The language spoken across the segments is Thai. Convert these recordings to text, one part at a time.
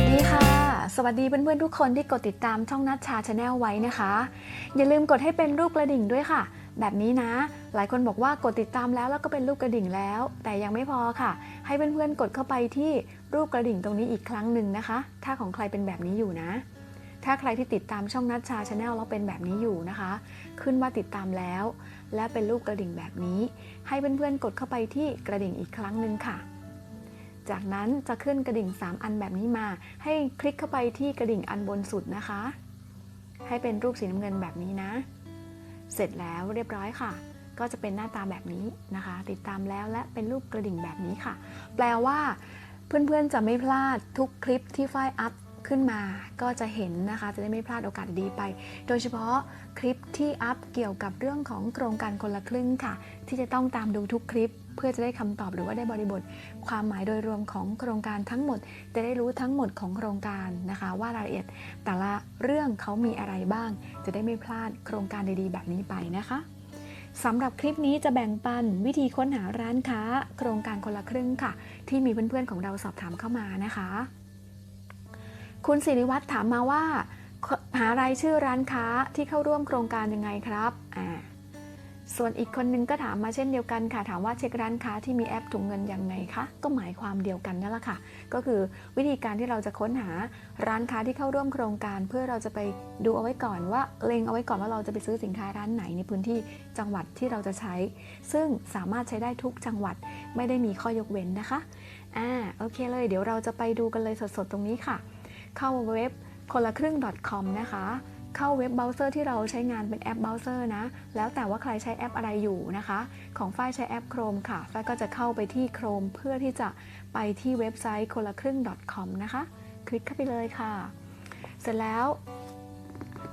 วัสดีค่ะ สวัสดีเพื่อนๆทุกคนที่กดติดตามช่องนัดชาชาแนลไว้นะคะ อย่าลืมกดให้เป็นรูปกระดิ่งด้วยค่ะ แบบนี้นะ หลายคนบอกว่ากดติดตามแล้วแล้วก็เป็นรูปกระดิ่งแล้ว แต่ยังไม่พอค่ะ ให้เพื่อนๆกดเข้าไปที่รูปกระดิ่งตรงนี้อีกครั้งหนึ่งนะคะ ถ้าของใครเป็นแบบนี้อยู่นะ ถ้าใครที่ติดตามช่องนัดชาชาแนลแล้วเป็นแบบนี้อยู่นะคะ ขึ้นว่าติดตามแล้ว และเป็นรูปกระดิ่งแบบนี้ ให้เพื่อนๆกดเข้าไปที่กระดิ่งอีกครั้งหนึ่งค่ะ จากนั้นจะขึ้นกระดิ่ง 3 อันแบบนี้มา ให้คลิกเข้าไปที่กระดิ่งอันบนสุดนะคะ ให้เป็นรูปสีน้ำเงินแบบนี้นะ เสร็จแล้วเรียบร้อยค่ะ ก็จะเป็นหน้าตาแบบนี้นะคะ ติดตามแล้วและเป็นรูปกระดิ่งแบบนี้ค่ะ แปลว่า เพื่อนๆจะไม่พลาดทุกคลิปที่ฝ้ายอัพ ขึ้นมาก็จะเห็นนะคะ จะได้ไม่พลาดโอกาสดีไป โดยเฉพาะคลิปที่อัพเกี่ยวกับเรื่องของโครงการคนละครึ่งค่ะ ที่จะต้องตามดูทุกคลิป เพื่อจะได้คำตอบหรือว่าได้บริบท ความหมายโดยรวมของโครงการทั้งหมด จะได้รู้ทั้งหมดของโครงการนะคะ ว่ารายละเอียดแต่ละเรื่องเขามีอะไรบ้าง จะได้ไม่พลาดโครงการดีๆ แบบนี้ไปนะคะสำหรับคลิปนี้จะแบ่งปันวิธีค้นหาร้านค้า โครงการคนละครึ่งค่ะ ที่มีเพื่อนๆของเราสอบถามเข้ามานะคะ คุณศิริวัตรถามมาว่า หารายชื่อร้านค้าที่เข้าร่วมโครงการยังไงครับอ่าส่วนอีกคนนึงก็ถามมาเช่นเดียวกันค่ะ ถามว่าเช็คร้านค้าที่มีแอปถุงเงินยังไงคะ ก็หมายความเดียวกันนั่นแหละค่ะ ก็คือวิธีการที่เราจะค้นหาร้านค้าที่เข้าร่วมโครงการ เพื่อเราจะไปดูเอาไว้ก่อนว่าเล็งเอาไว้ก่อนว่าเราจะไปซื้อสินค้าร้านไหนในพื้นที่จังหวัดที่เราจะใช้ ซึ่งสามารถใช้ได้ทุกจังหวัดไม่ได้มีข้อยกเว้นนะคะอ่าโอเคเลย เดี๋ยวเราจะไปดูกันเลยสดๆตรงนี้ค่ะ เข้าเว็บคนละครึ่ง .com นะคะ เข้าเว็บเบราว์เซอร์ที่เราใช้งานเป็นแอปเบราว์เซอร์นะ แล้วแต่ว่าใครใช้แอปอะไรอยู่นะคะ ของฝ้ายใช้แอป Chrome ค่ะฝ้ายก็จะเข้าไปที่ Chrome เพื่อที่จะไปที่เว็บไซต์คนละครึ่ง .com นะคะ คลิกเข้าไปเลยค่ะ เสร็จแล้ว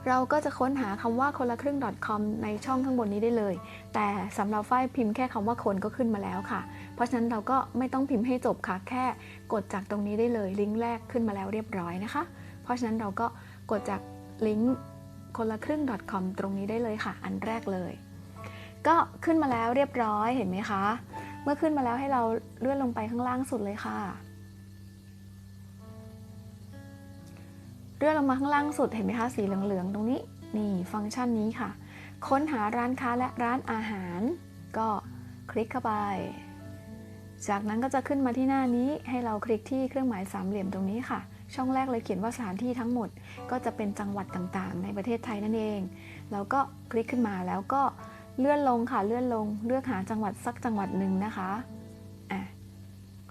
เราก็จะค้นหาคำว่าคนละครึ่ง .com ในช่องข้างบนนี้ได้เลย แต่สำหรับฝ้ายพิมพ์แค่คำว่าคนก็ขึ้นมาแล้วค่ะ เพราะฉะนั้นเราก็ไม่ต้องพิมพ์ให้จบค่ะ แค่กดจากตรงนี้ได้เลย ลิงก์แรกขึ้นมาแล้วเรียบร้อยนะคะ เพราะฉะนั้นเราก็กดจากลิงก์คนละครึ่ง .com ตรงนี้ได้เลยค่ะ อันแรกเลย ก็ขึ้นมาแล้วเรียบร้อยเห็นไหมคะ เมื่อขึ้นมาแล้วให้เราเลื่อนลงไปข้างล่างสุดเลยค่ะ ลื่อนลงมาข้างล่างสุดเห็นไหมคะสีเหลืองๆตรงนี้ นี่ฟังก์ชันนี้ค่ะ ค้นหาร้านค้าและร้านอาหาร ก็คลิกเข้าไป จากนั้นก็จะขึ้นมาที่หน้านี้ให้เราคลิกที่เครื่องหมายสามเหลี่ยมตรงนี้ค่ะ ช่องแรกเลยเขียนว่าสถานที่ทั้งหมด ก็จะเป็นจังหวัดต่างๆ ในประเทศไทยนั่นเองแล้วก็คลิกขึ้นมาแล้วก็เลื่อนลงค่ะเลื่อนลงเลือกหาจังหวัดสักจังหวัดหนึ่งนะคะอะ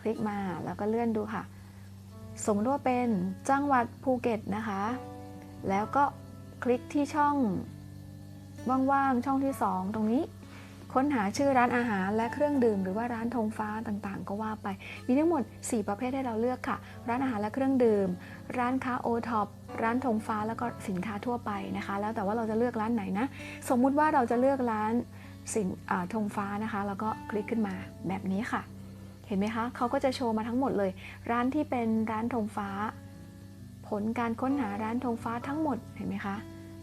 คลิกมาแล้วก็เลื่อนดูค่ะ สมมติว่าเป็นจังหวัดภูเก็ตนะคะ แล้วก็คลิกที่ช่องว่างๆช่องที่ 2 ตรงนี้ ค้นหาชื่อร้านอาหารและเครื่องดื่ม หรือว่าร้านธงฟ้าต่างๆ ก็ว่าไป มีทั้งหมด 4 ประเภทให้เราเลือกค่ะ ร้านอาหารและเครื่องดื่ม ร้านค้าโอท็อปร้านธงฟ้าแล้วก็สินค้าทั่วไปนะคะ แล้วแต่ว่าเราจะเลือกร้านไหนนะ สมมุติว่าเราจะเลือกร้านสินธงฟ้านะคะ แล้วก็คลิกขึ้นมาแบบนี้ค่ะ เห็นไหมคะเขาก็จะโชว์มาทั้งหมดเลย ร้านที่เป็นร้านธงฟ้า ผลการค้นหาร้านธงฟ้าทั้งหมดเห็นไหมคะ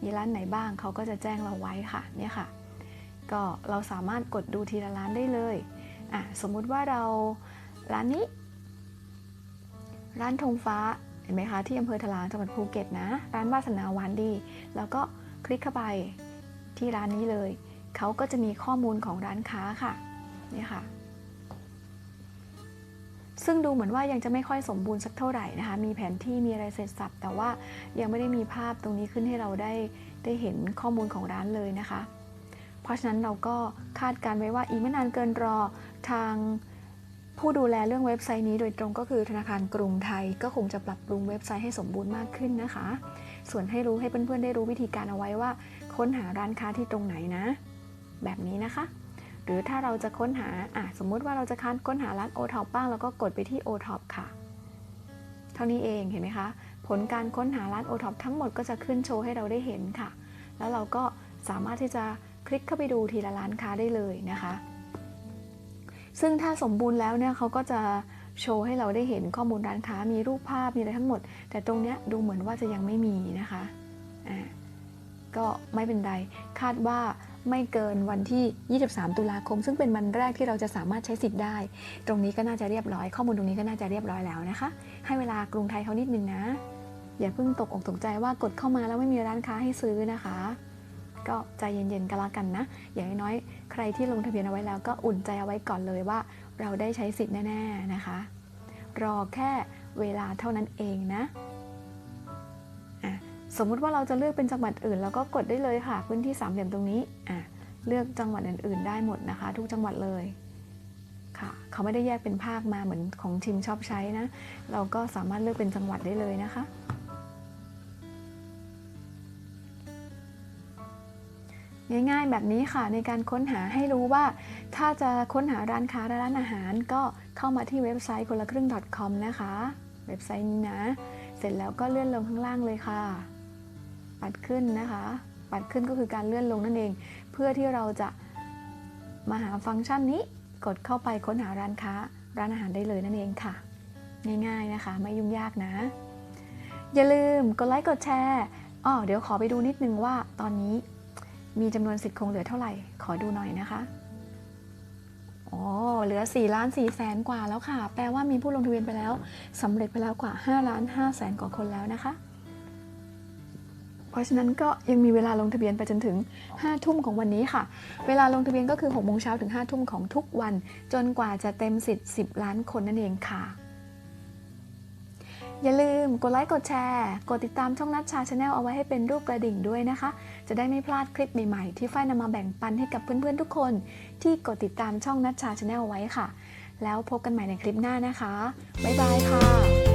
มีร้านไหนบ้างเขาก็จะแจ้งเราไว้ค่ะเนี่ยค่ะ ก็เราสามารถกดดูทีละร้านได้เลยอะสมมุติว่าเราร้านนี้ ร้านธงฟ้าเห็นไหมคะที่อำเภอทะลางจังหวัดภูเก็ตนะ ร้านวาสนาหวานดี แล้วก็คลิกเข้าไปที่ร้านนี้เลยเขาก็จะมีข้อมูลของร้านค้าค่ะเนี่ยค่ะ ซึ่งดูเหมือนว่ายังจะไม่ค่อยสมบูรณ์สักเท่าไหร่นะคะ มีแผนที่มีอะไรเสร็จสับ แต่ว่ายังไม่ได้มีภาพตรงนี้ขึ้นให้เราได้ได้เห็นข้อมูลของร้านเลยนะคะ เพราะฉะนั้นเราก็คาดการไว้ว่าอีกไม่นานเกินรอทางผู้ดูแลเรื่องเว็บไซต์นี้โดยตรงก็คือธนาคารกรุงไทย ก็คงจะปรับปรุงเว็บไซต์ให้สมบูรณ์มากขึ้นนะคะ ส่วนให้รู้ให้เพื่อนๆได้รู้วิธีการเอาไว้ว่า ค้นหาร้านค้าที่ตรงไหนนะ แบบนี้นะคะ หรือถ้าเราจะค้นหาอะสมมุติว่าเราจะค้นหาร้าน o t o p บ้าง แล้วก็กดไปที่ o t o p ค่ะ เท่านี้เองเห็นไหมคะ ผลการค้นหาร้าน o t o p ทั้งหมดก็จะขึ้นโชว์ให้เราได้เห็นค่ะ แล้วเราก็สามารถที่จะคลิกเข้าไปดูทีละร้านค้าได้เลยนะคะ ซึ่งถ้าสมบูรณ์แล้วเนี่ยเขาก็จะโชว์ให้เราได้เห็นข้อมูลร้านค้ามีรูปภาพมีอะไรทั้งหมด แต่ตรงเนี้ยดูเหมือนว่าจะยังไม่มีนะคะอ่าก็ไม่เป็นไรคาดว่า ไม่เกินวันที่ 23 ตุลาคม ซึ่งเป็นวันแรกที่เราจะสามารถใช้สิทธิ์ได้ ตรงนี้ก็น่าจะเรียบร้อย ข้อมูลตรงนี้ก็น่าจะเรียบร้อยแล้วนะคะ ให้เวลากรุงไทยเขานิดนึงนะ อย่าเพิ่งตกอกตกใจว่ากดเข้ามาแล้วไม่มีร้านค้าให้ซื้อนะคะ ก็ใจเย็นๆก็แล้วกันนะ อย่างน้อยๆ ใครที่ลงทะเบียนเอาไว้แล้วก็อุ่นใจเอาไว้ก่อนเลยว่า เราได้ใช้สิทธิ์แน่ๆนะคะ รอแค่เวลาเท่านั้นเองนะ สมมุติว่าเราจะเลือกเป็นจังหวัดอื่นเราก็กดได้เลยค่ะ พื้นที่สามเหลี่ยมตรงนี้อะเลือกจังหวัดอื่น ๆ ได้หมดนะคะ ทุกจังหวัดเลยค่ะเขาไม่ได้แยกเป็นภาคมาเหมือนของชิมชอบใช้นะ เราก็สามารถเลือกเป็นจังหวัดได้เลยนะคะ ง่ายๆแบบนี้ค่ะในการค้นหาให้รู้ว่า ถ้าจะค้นหาร้านค้าและร้านอาหารก็เข้ามาที่เว็บไซต์คนละครึ่ง .com นะคะ เว็บไซต์นี้นะ เสร็จแล้วก็เลื่อนลงข้างล่างเลยค่ะ ปัดขึ้นนะคะ ปัดขึ้นก็คือการเลื่อนลงนั่นเอง เพื่อที่เราจะมาหาฟังก์ชันนี้ กดเข้าไปค้นหาร้านค้า ร้านอาหารได้เลยนั่นเองค่ะ ง่ายๆนะคะ ไม่ยุ่งยากนะ อย่าลืมกดไลค์กดแชร์อ๋อเดี๋ยวขอไปดูนิดนึงว่าตอนนี้มีจำนวนสิทธิ์คงเหลือเท่าไหร่ ขอดูหน่อยนะคะโอ๋อเหลือ4ล้าน4แสนกว่าแล้วค่ะ แปลว่ามีผู้ลงทะเบียนไปแล้วสำเร็จไปแล้วกว่า5ล้าน5แสนกว่าคนแล้วนะคะ เพราะฉะนั้นก็ยังมีเวลาลงทะเบียนไปจนถึง 5 ทุ่มของวันนี้ค่ะ เวลาลงทะเบียนก็คือ6โมงเช้าถึง 5 ทุ่มของทุกวัน จนกว่าจะเต็มสิทธิ์ 10 ล้านคนนั่นเองค่ะ อย่าลืมกดไลค์กดแชร์ กดติดตามช่องนัดชาชาแนลเอาไว้ให้เป็นรูปกระดิ่งด้วยนะคะ จะได้ไม่พลาดคลิปใหม่ๆ ที่ฝ้ายนำมาแบ่งปันให้กับเพื่อนๆทุกคน ที่กดติดตามช่องนัดชาชาแนลไว้ค่ะ แล้วพบกันใหม่ในคลิปหน้านะคะบ๊ายบายค่ะ